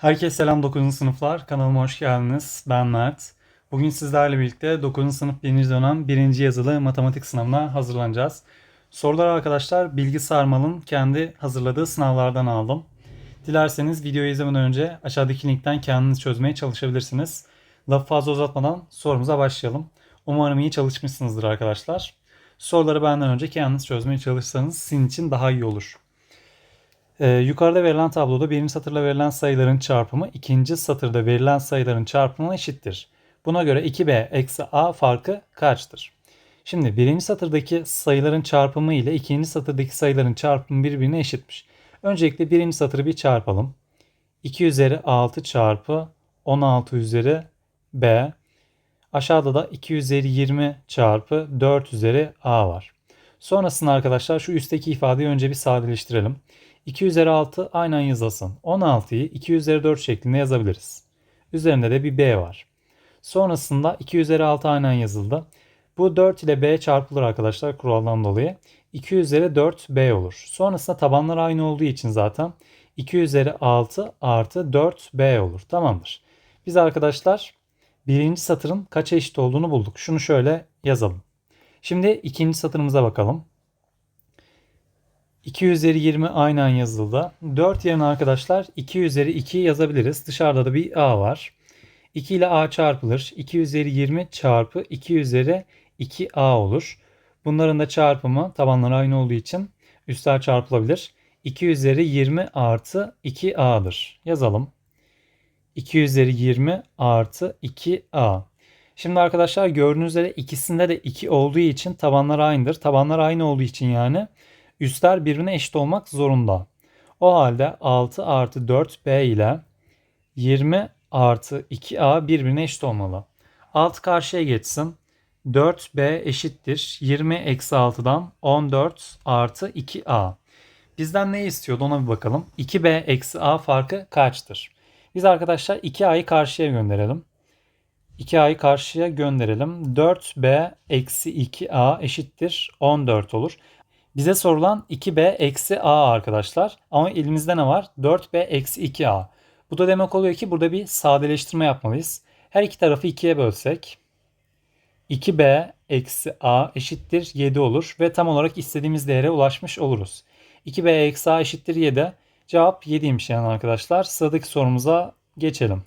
Herkese selam 9. sınıflar. Kanalıma hoş geldiniz. Ben Mert. Bugün sizlerle birlikte 9. sınıf 1. dönem 1. yazılı matematik sınavına hazırlanacağız. Sorular arkadaşlar Bilgi Sarmal'ın kendi hazırladığı sınavlardan aldım. Dilerseniz videoyu izlemeden önce aşağıdaki linkten kendiniz çözmeye çalışabilirsiniz. Lafı fazla uzatmadan sorumuza başlayalım. Umarım iyi çalışmışsınızdır arkadaşlar. Soruları benden önce kendiniz çözmeye çalışsanız sizin için daha iyi olur. Ee, yukarıda verilen tabloda birinci satırla verilen sayıların çarpımı ikinci satırda verilen sayıların çarpımına eşittir. Buna göre 2b eksi a farkı kaçtır? Şimdi birinci satırdaki sayıların çarpımı ile ikinci satırdaki sayıların çarpımı birbirine eşitmiş. Öncelikle birinci satırı bir çarpalım. 2 üzeri 6 çarpı 16 üzeri b. Aşağıda da 2 üzeri 20 çarpı 4 üzeri a var. Sonrasında arkadaşlar şu üstteki ifadeyi önce bir sadeleştirelim. 2 üzeri 6 aynen yazılsın. 16'yı 2 üzeri 4 şeklinde yazabiliriz. Üzerinde de bir b var. Sonrasında 2 üzeri 6 aynen yazıldı. Bu 4 ile b çarpılır arkadaşlar kuraldan dolayı. 2 üzeri 4 b olur. Sonrasında tabanlar aynı olduğu için zaten 2 üzeri 6 artı 4 b olur. Tamamdır. Biz arkadaşlar birinci satırın kaça eşit olduğunu bulduk. Şunu şöyle yazalım. Şimdi ikinci satırımıza bakalım. 2 üzeri 20 aynen yazıldı. 4 yerine arkadaşlar 2 üzeri 2 yazabiliriz. Dışarıda da bir a var. 2 ile a çarpılır. 2 üzeri 20 çarpı 2 üzeri 2a olur. Bunların da çarpımı tabanları aynı olduğu için üstler çarpılabilir. 2 üzeri 20 artı 2a'dır. Yazalım. 2 üzeri 20 artı 2a. Şimdi arkadaşlar gördüğünüz üzere ikisinde de 2 olduğu için tabanlar aynıdır. Tabanlar aynı olduğu için yani üstler birbirine eşit olmak zorunda. O halde 6 artı 4b ile 20 artı 2a birbirine eşit olmalı. 6 karşıya geçsin. 4b eşittir. 20 eksi 6'dan 14 artı 2a. Bizden ne istiyordu ona bir bakalım. 2b eksi a farkı kaçtır? Biz arkadaşlar 2a'yı karşıya gönderelim. 2a'yı karşıya gönderelim. 4b eksi 2a eşittir 14 olur. Bize sorulan 2b eksi a arkadaşlar. Ama elimizde ne var? 4b eksi 2a. Bu da demek oluyor ki burada bir sadeleştirme yapmalıyız. Her iki tarafı 2'ye bölsek 2b eksi a eşittir 7 olur ve tam olarak istediğimiz değere ulaşmış oluruz. 2b eksi a eşittir 7. Cevap 7'ymiş yani arkadaşlar. Sıradaki sorumuza geçelim.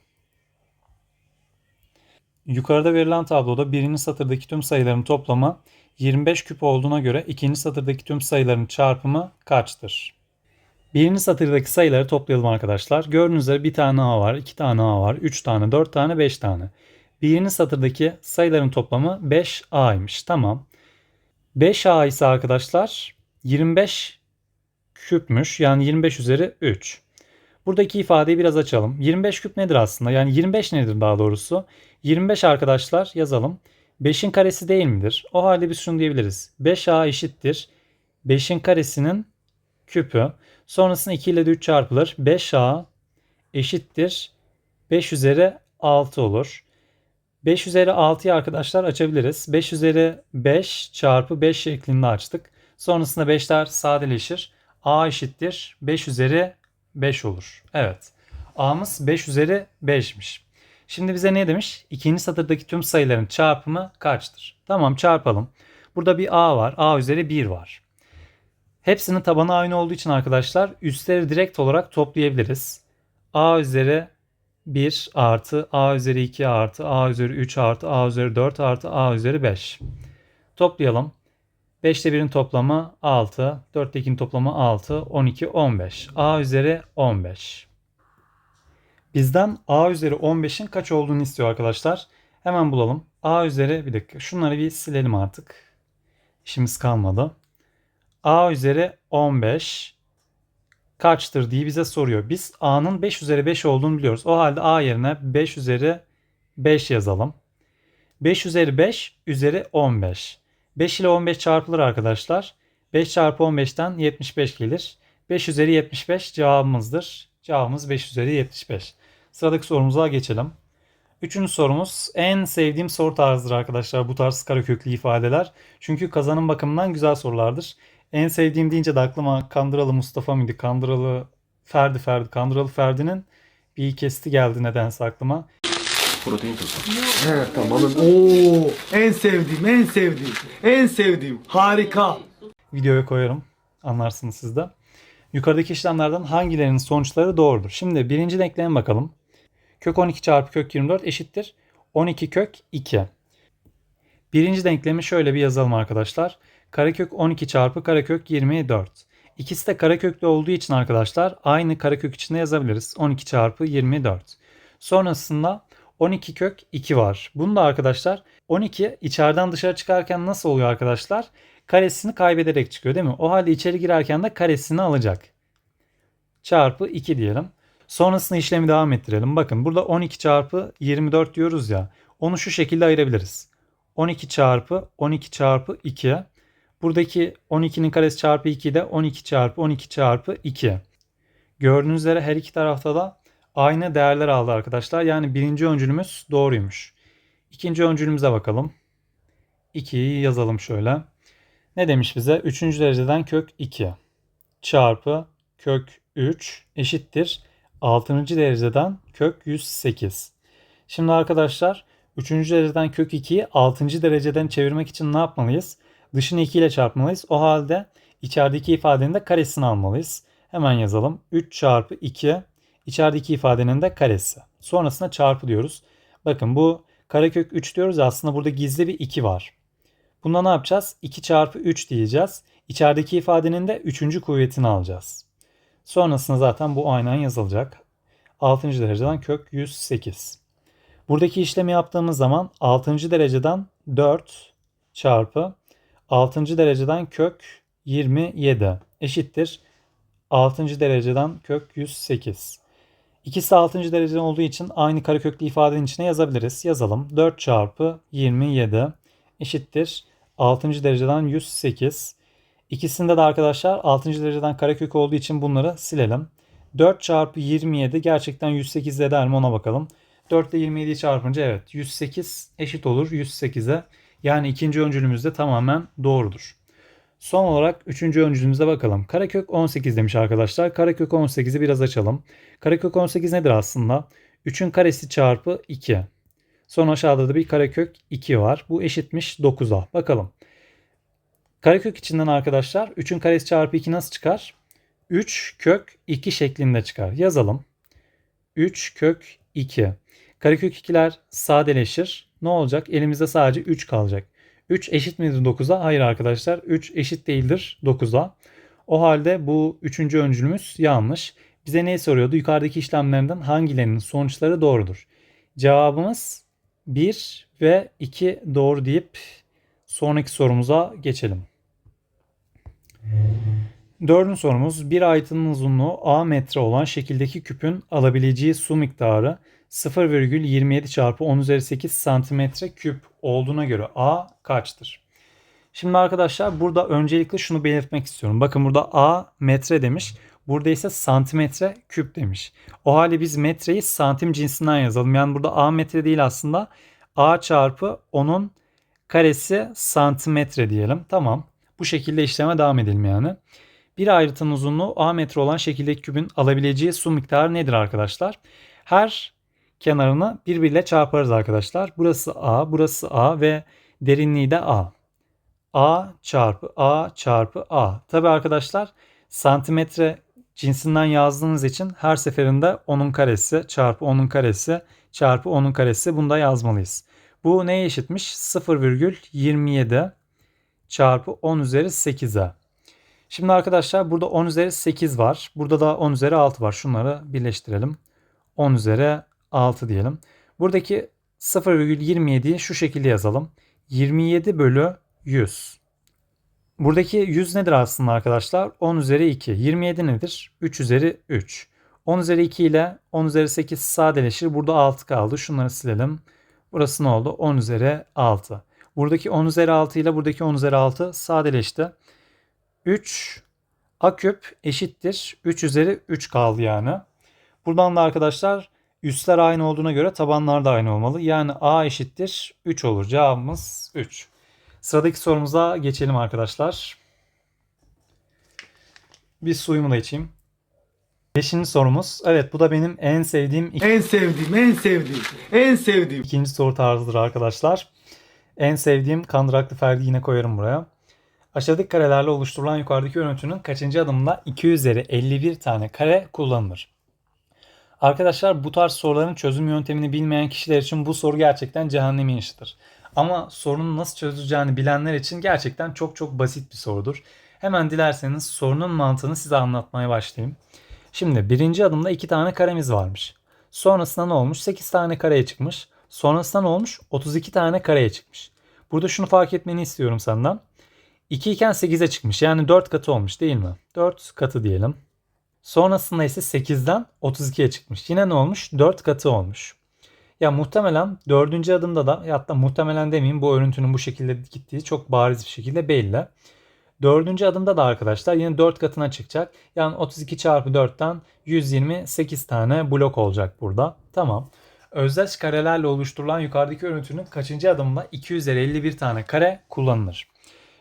Yukarıda verilen tabloda birinci satırdaki tüm sayıların toplamı 25 küp olduğuna göre ikinci satırdaki tüm sayıların çarpımı kaçtır? Birinci satırdaki sayıları toplayalım arkadaşlar. Gördüğünüz üzere bir tane A var, iki tane A var, üç tane, dört tane, beş tane. Birinci satırdaki sayıların toplamı 5A'ymış. Tamam. 5A ise arkadaşlar 25 küpmüş. Yani 25 üzeri 3. Buradaki ifadeyi biraz açalım. 25 küp nedir aslında? Yani 25 nedir daha doğrusu? 25 arkadaşlar yazalım. 5'in karesi değil midir? O halde biz şunu diyebiliriz. 5a eşittir. 5'in karesinin küpü. Sonrasında 2 ile de 3 çarpılır. 5a eşittir. 5 üzeri 6 olur. 5 üzeri 6'yı arkadaşlar açabiliriz. 5 üzeri 5 çarpı 5 şeklinde açtık. Sonrasında 5'ler sadeleşir. a eşittir. 5 üzeri 5 olur. Evet. a'mız 5 üzeri 5'miş. Şimdi bize ne demiş? İkinci satırdaki tüm sayıların çarpımı kaçtır? Tamam çarpalım. Burada bir a var. a üzeri 1 var. Hepsinin tabanı aynı olduğu için arkadaşlar üstleri direkt olarak toplayabiliriz. a üzeri 1 artı a üzeri 2 artı a üzeri 3 artı a üzeri 4 artı a üzeri 5. Toplayalım. 5 ile 1'in toplamı 6. 4 ile 2'nin toplamı 6. 12, 15. a üzeri 15. Bizden a üzeri 15'in kaç olduğunu istiyor arkadaşlar. Hemen bulalım. a üzeri bir dakika şunları bir silelim artık. İşimiz kalmadı. a üzeri 15 kaçtır diye bize soruyor. Biz a'nın 5 üzeri 5 olduğunu biliyoruz. O halde a yerine 5 üzeri 5 yazalım. 5 üzeri 5 üzeri 15. 5 ile 15 çarpılır arkadaşlar. 5 çarpı 15'ten 75 gelir. 5 üzeri 75 cevabımızdır. Cevabımız 5 üzeri 75. Sıradaki sorumuza geçelim. Üçüncü sorumuz en sevdiğim soru tarzıdır arkadaşlar bu tarz kareköklü ifadeler. Çünkü kazanım bakımından güzel sorulardır. En sevdiğim deyince de aklıma Kandıralı Mustafa mıydı? Kandıralı Ferdi Ferdi. Kandıralı Ferdi'nin bir kesti geldi nedense aklıma. Protein tozu. He tamam. Oo, en sevdiğim, en sevdiğim, en sevdiğim. Harika. Videoya koyarım. Anlarsınız siz de. Yukarıdaki işlemlerden hangilerinin sonuçları doğrudur? Şimdi birinci denkleme bakalım. Kök 12 çarpı kök 24 eşittir. 12 kök 2. Birinci denklemi şöyle bir yazalım arkadaşlar. Karekök 12 çarpı karekök 24. İkisi de kareköklü olduğu için arkadaşlar aynı karekök içinde yazabiliriz. 12 çarpı 24. Sonrasında 12 kök 2 var. Bunu da arkadaşlar 12 içeriden dışarı çıkarken nasıl oluyor arkadaşlar? Karesini kaybederek çıkıyor değil mi? O halde içeri girerken de karesini alacak. Çarpı 2 diyelim. Sonrasında işlemi devam ettirelim. Bakın burada 12 çarpı 24 diyoruz ya. Onu şu şekilde ayırabiliriz. 12 çarpı 12 çarpı 2. Buradaki 12'nin karesi çarpı 2 de 12 çarpı 12 çarpı 2. Gördüğünüz üzere her iki tarafta da aynı değerler aldı arkadaşlar. Yani birinci öncülümüz doğruymuş. İkinci öncülümüze bakalım. 2'yi yazalım şöyle. Ne demiş bize? Üçüncü dereceden kök 2 çarpı kök 3 eşittir. 6. dereceden kök 108. Şimdi arkadaşlar 3. dereceden kök 2'yi 6. dereceden çevirmek için ne yapmalıyız? Dışını 2 ile çarpmalıyız. O halde içerideki ifadenin de karesini almalıyız. Hemen yazalım. 3 çarpı 2 içerideki ifadenin de karesi. Sonrasında çarpı diyoruz. Bakın bu karekök 3 diyoruz aslında burada gizli bir 2 var. Bunda ne yapacağız? 2 çarpı 3 diyeceğiz. İçerideki ifadenin de 3. kuvvetini alacağız. Sonrasında zaten bu aynen yazılacak. 6. dereceden kök 108. Buradaki işlemi yaptığımız zaman 6. dereceden 4 çarpı 6. dereceden kök 27 eşittir. 6. dereceden kök 108. İkisi 6. dereceden olduğu için aynı kareköklü ifadenin içine yazabiliriz. Yazalım. 4 çarpı 27 eşittir. 6. dereceden 108. İkisinde de arkadaşlar 6. dereceden karekök olduğu için bunları silelim. 4 çarpı 27 gerçekten 108 eder mi ona bakalım. 4 ile 27'yi çarpınca evet 108 eşit olur 108'e. Yani ikinci öncülümüz de tamamen doğrudur. Son olarak üçüncü öncülümüze bakalım. Karekök 18 demiş arkadaşlar. Karekök 18'i biraz açalım. Karekök 18 nedir aslında? 3'ün karesi çarpı 2. Son aşağıda da bir karekök 2 var. Bu eşitmiş 9'a. Bakalım. Karekök içinden arkadaşlar 3'ün karesi çarpı 2 nasıl çıkar? 3 kök 2 şeklinde çıkar. Yazalım. 3 kök 2. Karekök 2'ler sadeleşir. Ne olacak? Elimizde sadece 3 kalacak. 3 eşit midir 9'a? Hayır arkadaşlar. 3 eşit değildir 9'a. O halde bu üçüncü öncülümüz yanlış. Bize ne soruyordu? Yukarıdaki işlemlerinden hangilerinin sonuçları doğrudur? Cevabımız 1 ve 2 doğru deyip sonraki sorumuza geçelim. Dördüncü sorumuz bir ayetin uzunluğu A metre olan şekildeki küpün alabileceği su miktarı 0,27 çarpı 10 üzeri 8 santimetre küp olduğuna göre A kaçtır? Şimdi arkadaşlar burada öncelikle şunu belirtmek istiyorum. Bakın burada A metre demiş. Burada ise santimetre küp demiş. O halde biz metreyi santim cinsinden yazalım. Yani burada A metre değil aslında. A çarpı onun karesi santimetre diyelim. Tamam. Bu şekilde işleme devam edelim yani. Bir ayrıtın uzunluğu A metre olan şekildeki küpün alabileceği su miktarı nedir arkadaşlar? Her kenarını birbiriyle çarparız arkadaşlar. Burası A, burası A ve derinliği de A. A çarpı A çarpı A. Tabi arkadaşlar santimetre cinsinden yazdığınız için her seferinde onun karesi çarpı onun karesi çarpı onun karesi bunu da yazmalıyız. Bu neye eşitmiş? 0,27 çarpı 10 üzeri 8'e. Şimdi arkadaşlar burada 10 üzeri 8 var. Burada da 10 üzeri 6 var. Şunları birleştirelim. 10 üzeri 6 diyelim. Buradaki 0,27'yi şu şekilde yazalım. 27 bölü 100. Buradaki 100 nedir aslında arkadaşlar? 10 üzeri 2. 27 nedir? 3 üzeri 3. 10 üzeri 2 ile 10 üzeri 8 sadeleşir. Burada 6 kaldı. Şunları silelim. Burası ne oldu? 10 üzeri 6. Buradaki 10 üzeri 6 ile buradaki 10 üzeri 6 sadeleşti. 3 a küp eşittir. 3 üzeri 3 kaldı yani. Buradan da arkadaşlar üstler aynı olduğuna göre tabanlar da aynı olmalı. Yani a eşittir 3 olur. Cevabımız 3. Sıradaki sorumuza geçelim arkadaşlar. Bir suyumu da içeyim. Beşinci sorumuz. Evet bu da benim en sevdiğim En sevdiğim, en sevdiğim, en sevdiğim. ikinci soru tarzıdır arkadaşlar. En sevdiğim kandıraklı ferdi yine koyarım buraya. Aşağıdaki karelerle oluşturulan yukarıdaki örüntünün kaçıncı adımında 2 üzeri 51 tane kare kullanılır? Arkadaşlar bu tarz soruların çözüm yöntemini bilmeyen kişiler için bu soru gerçekten cehennemin işidir. Ama sorunun nasıl çözüleceğini bilenler için gerçekten çok çok basit bir sorudur. Hemen dilerseniz sorunun mantığını size anlatmaya başlayayım. Şimdi birinci adımda 2 tane karemiz varmış. Sonrasında ne olmuş? 8 tane kareye çıkmış. Sonrasında ne olmuş? 32 tane kareye çıkmış. Burada şunu fark etmeni istiyorum senden. 2 iken 8'e çıkmış. Yani 4 katı olmuş değil mi? 4 katı diyelim. Sonrasında ise 8'den 32'ye çıkmış. Yine ne olmuş? 4 katı olmuş. Ya muhtemelen dördüncü adımda da hatta muhtemelen demeyeyim bu örüntünün bu şekilde gittiği çok bariz bir şekilde belli. Dördüncü adımda da arkadaşlar yine 4 katına çıkacak. Yani 32 çarpı 4'ten 128 tane blok olacak burada. Tamam. Özdeş karelerle oluşturulan yukarıdaki örüntünün kaçıncı adımında 2 üzeri 51 tane kare kullanılır?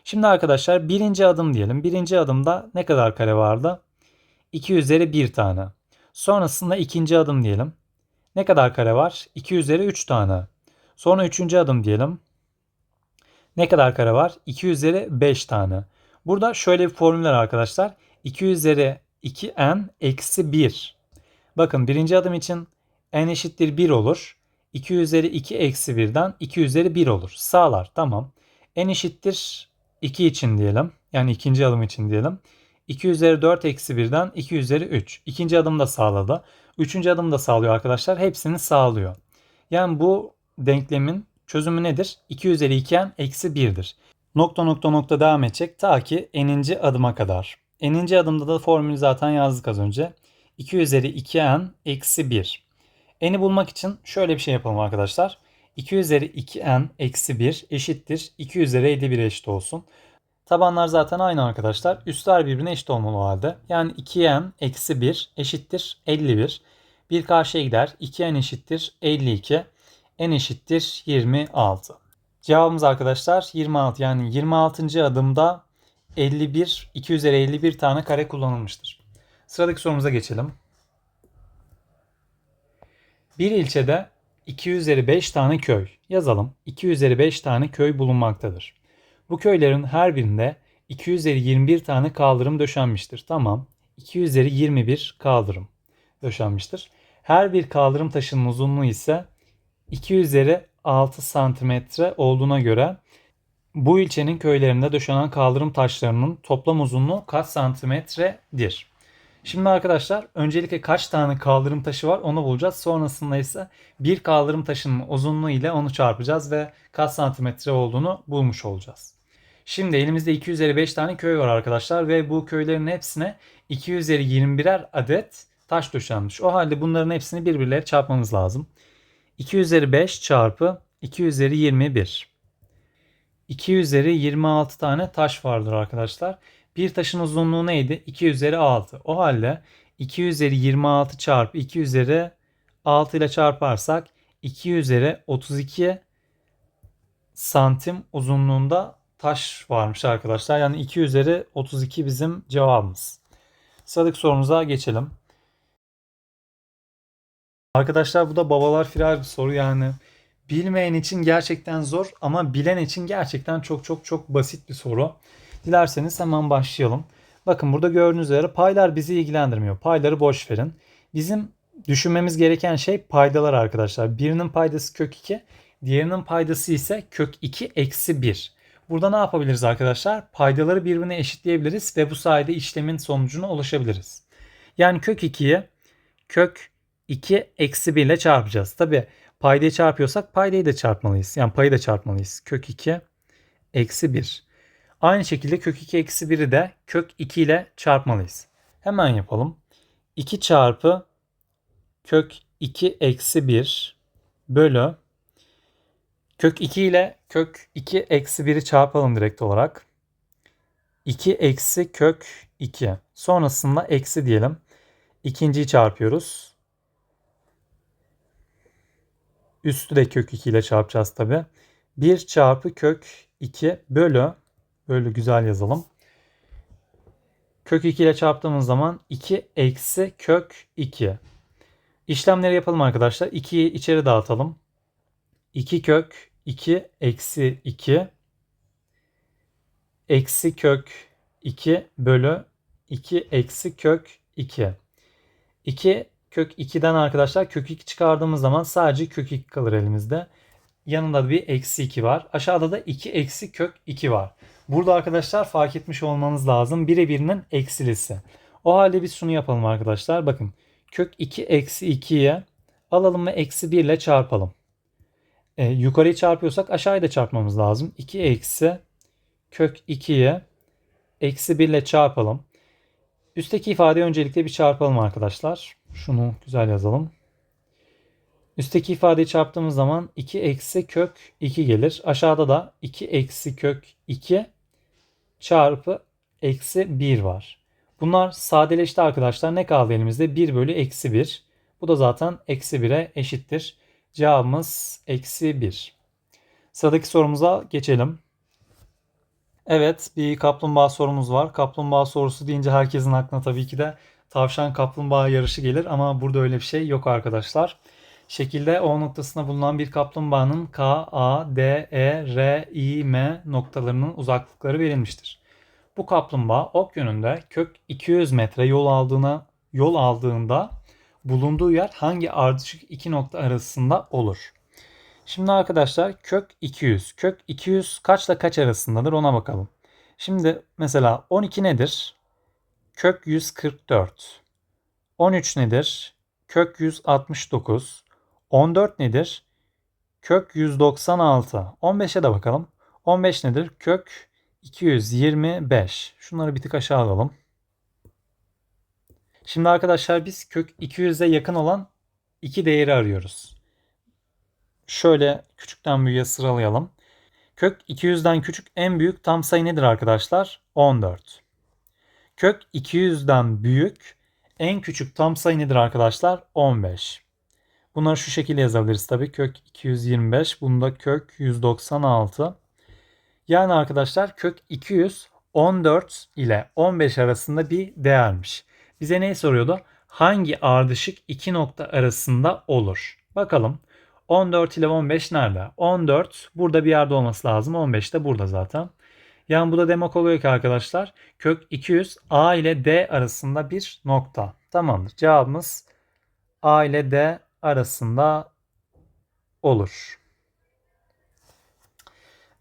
Şimdi arkadaşlar birinci adım diyelim. Birinci adımda ne kadar kare vardı? 2 üzeri 1 tane. Sonrasında ikinci adım diyelim. Ne kadar kare var? 2 üzeri 3 tane. Sonra üçüncü adım diyelim. Ne kadar kare var? 2 üzeri 5 tane. Burada şöyle bir formül var arkadaşlar. 2 üzeri 2n eksi 1. Bakın birinci adım için n eşittir 1 olur. 2 üzeri 2 eksi 1'den 2 üzeri 1 olur. Sağlar tamam. n eşittir 2 için diyelim. Yani ikinci adım için diyelim. 2 üzeri 4 eksi 1'den 2 üzeri 3. İkinci adım da sağladı. Üçüncü adım da sağlıyor arkadaşlar. Hepsini sağlıyor. Yani bu denklemin çözümü nedir? 2 üzeri 2n eksi 1'dir. Nokta nokta nokta devam edecek ta ki n'inci adıma kadar. N'inci adımda da formülü zaten yazdık az önce. 2 üzeri 2n eksi 1. N'i bulmak için şöyle bir şey yapalım arkadaşlar. 2 üzeri 2n eksi 1 eşittir 2 üzeri 51 eşit olsun. Tabanlar zaten aynı arkadaşlar. Üstler birbirine eşit olmalı o halde. Yani 2n eksi 1 eşittir 51. Bir karşıya gider. 2n eşittir 52. n eşittir 26. Cevabımız arkadaşlar 26. Yani 26. adımda 51, 2 üzeri 51 tane kare kullanılmıştır. Sıradaki sorumuza geçelim. Bir ilçede 2 üzeri 5 tane köy yazalım. 2 üzeri 5 tane köy bulunmaktadır. Bu köylerin her birinde 2 üzeri 21 tane kaldırım döşenmiştir. Tamam. 2 üzeri 21 kaldırım döşenmiştir. Her bir kaldırım taşının uzunluğu ise 2 üzeri 6 santimetre olduğuna göre bu ilçenin köylerinde döşenen kaldırım taşlarının toplam uzunluğu kaç santimetredir? Şimdi arkadaşlar öncelikle kaç tane kaldırım taşı var onu bulacağız. Sonrasında ise bir kaldırım taşının uzunluğu ile onu çarpacağız ve kaç santimetre olduğunu bulmuş olacağız. Şimdi elimizde 2 üzeri 5 tane köy var arkadaşlar ve bu köylerin hepsine 2 üzeri 21'er adet taş döşenmiş. O halde bunların hepsini birbirleriyle çarpmamız lazım. 2 üzeri 5 çarpı 2 üzeri 21. 2 üzeri 26 tane taş vardır arkadaşlar. Bir taşın uzunluğu neydi? 2 üzeri 6. O halde 2 üzeri 26 çarpı 2 üzeri 6 ile çarparsak 2 üzeri 32 santim uzunluğunda taş varmış arkadaşlar. Yani 2 üzeri 32 bizim cevabımız. Sıradaki sorumuza geçelim. Arkadaşlar bu da babalar firar bir soru yani. Bilmeyen için gerçekten zor ama bilen için gerçekten çok çok çok basit bir soru. Dilerseniz hemen başlayalım. Bakın burada gördüğünüz üzere paylar bizi ilgilendirmiyor. Payları boş verin. Bizim düşünmemiz gereken şey paydalar arkadaşlar. Birinin paydası kök 2, diğerinin paydası ise kök 2 eksi 1. Burada ne yapabiliriz arkadaşlar? Paydaları birbirine eşitleyebiliriz ve bu sayede işlemin sonucuna ulaşabiliriz. Yani kök 2'yi kök 2 eksi 1 ile çarpacağız. Tabi paydayı çarpıyorsak paydayı da çarpmalıyız. Yani payı da çarpmalıyız. Kök 2 eksi 1. Aynı şekilde kök 2 eksi 1'i de kök 2 ile çarpmalıyız. Hemen yapalım. 2 çarpı kök 2 eksi 1 bölü kök 2 ile kök 2 eksi 1'i çarpalım direkt olarak. 2 eksi kök 2. Sonrasında eksi diyelim. İkinciyi çarpıyoruz. Üstü de kök 2 ile çarpacağız tabi. 1 çarpı kök 2 bölü Böyle güzel yazalım. Kök Kök 2 ile çarptığımız zaman 2 eksi kök 2. İşlemleri yapalım arkadaşlar. 2'yi içeri dağıtalım. 2 kök 2 eksi 2 eksi kök 2 bölü 2 eksi kök 2. 2 kök 2'den arkadaşlar kök 2 çıkardığımız zaman sadece kök 2 kalır elimizde. Yanında da bir eksi 2 var. Aşağıda da 2 eksi kök 2 var. Burada arkadaşlar fark etmiş olmanız lazım. Birebirinin eksilisi. O halde biz şunu yapalım arkadaşlar. Bakın kök 2 eksi 2'ye alalım ve eksi 1 ile çarpalım. E, yukarıyı çarpıyorsak aşağıyı da çarpmamız lazım. 2 eksi kök 2'ye eksi 1 ile çarpalım. Üstteki ifadeyi öncelikle bir çarpalım arkadaşlar. Şunu güzel yazalım. Üstteki ifadeyi çarptığımız zaman 2 eksi kök 2 gelir. Aşağıda da 2 eksi kök 2 çarpı eksi 1 var. Bunlar sadeleşti arkadaşlar. Ne kaldı elimizde? 1 bölü eksi 1. Bu da zaten eksi 1'e eşittir. Cevabımız eksi 1. Sıradaki sorumuza geçelim. Evet bir kaplumbağa sorumuz var. Kaplumbağa sorusu deyince herkesin aklına tabii ki de tavşan kaplumbağa yarışı gelir ama burada öyle bir şey yok arkadaşlar. Şekilde O noktasında bulunan bir kaplumbağanın K, A, D, E, R, I, M noktalarının uzaklıkları verilmiştir. Bu kaplumbağa ok yönünde kök 200 metre yol aldığına yol aldığında bulunduğu yer hangi ardışık iki nokta arasında olur? Şimdi arkadaşlar kök 200. Kök 200 kaçla kaç arasındadır ona bakalım. Şimdi mesela 12 nedir? Kök 144. 13 nedir? Kök 169. 14 nedir? Kök 196. 15'e de bakalım. 15 nedir? Kök 225. Şunları bir tık aşağı alalım. Şimdi arkadaşlar biz kök 200'e yakın olan iki değeri arıyoruz. Şöyle küçükten büyüğe sıralayalım. Kök 200'den küçük en büyük tam sayı nedir arkadaşlar? 14. Kök 200'den büyük en küçük tam sayı nedir arkadaşlar? 15. Bunları şu şekilde yazabiliriz tabii. Kök 225. Bunda kök 196. Yani arkadaşlar kök 200 14 ile 15 arasında bir değermiş. Bize neyi soruyordu? Hangi ardışık iki nokta arasında olur? Bakalım. 14 ile 15 nerede? 14 burada bir yerde olması lazım. 15 de burada zaten. Yani bu da demek oluyor ki arkadaşlar kök 200 A ile D arasında bir nokta. Tamamdır. Cevabımız A ile D arasında olur.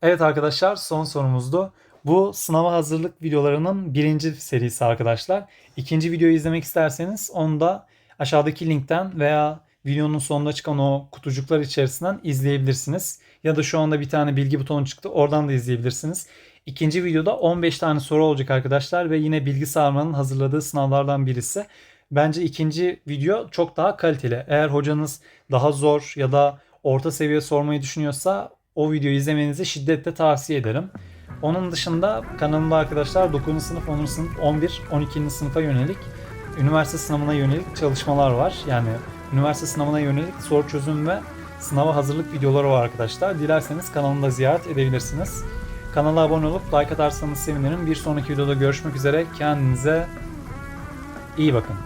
Evet arkadaşlar son sorumuzdu. Bu sınava hazırlık videolarının birinci serisi arkadaşlar. İkinci videoyu izlemek isterseniz onu da aşağıdaki linkten veya videonun sonunda çıkan o kutucuklar içerisinden izleyebilirsiniz. Ya da şu anda bir tane bilgi butonu çıktı oradan da izleyebilirsiniz. İkinci videoda 15 tane soru olacak arkadaşlar ve yine bilgi sarmanın hazırladığı sınavlardan birisi. Bence ikinci video çok daha kaliteli. Eğer hocanız daha zor ya da orta seviye sormayı düşünüyorsa o videoyu izlemenizi şiddetle tavsiye ederim. Onun dışında kanalımda arkadaşlar 9. sınıf, 10. sınıf, 11, 12. sınıfa yönelik üniversite sınavına yönelik çalışmalar var. Yani üniversite sınavına yönelik soru çözüm ve sınava hazırlık videoları var arkadaşlar. Dilerseniz kanalımda ziyaret edebilirsiniz. Kanala abone olup like atarsanız sevinirim. Bir sonraki videoda görüşmek üzere. Kendinize iyi bakın.